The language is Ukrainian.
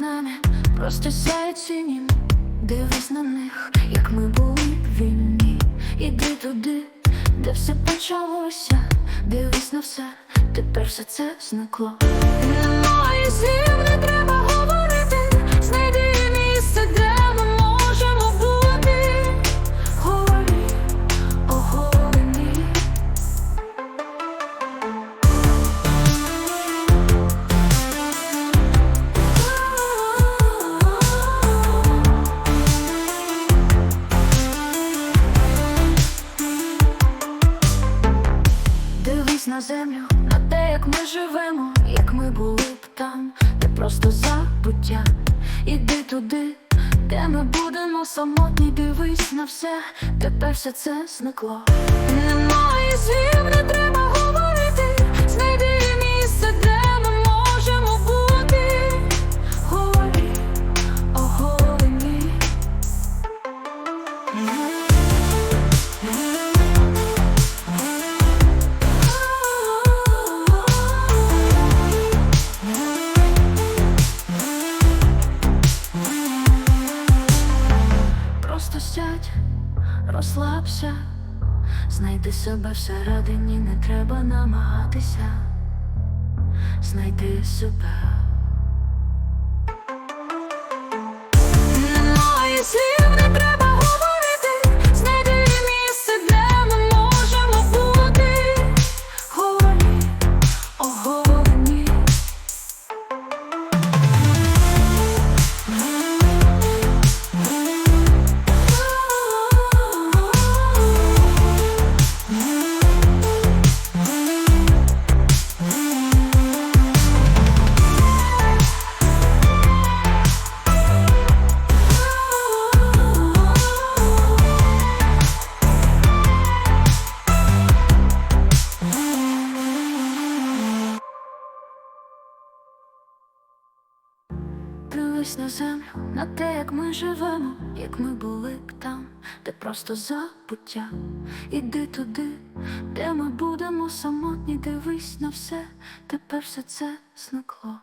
нами, просто сяють синім. Дивись на них, як ми були вільні. Іди туди, де все почалося. Дивись на все, тепер все це зникло. Немає слів, на землю, на те, як ми живемо, як ми були б там, де просто забуття. Іди туди, де ми будемо самотні, дивись на все, тепер все це зникло. Просто сядь, розслабся, знайди себе всередині, не треба намагатися, знайди себе. Дивись на землю, на те, як ми живемо, як ми були б там, де просто забуття. Іди туди, де ми будемо самотні, дивись на все, тепер все це зникло.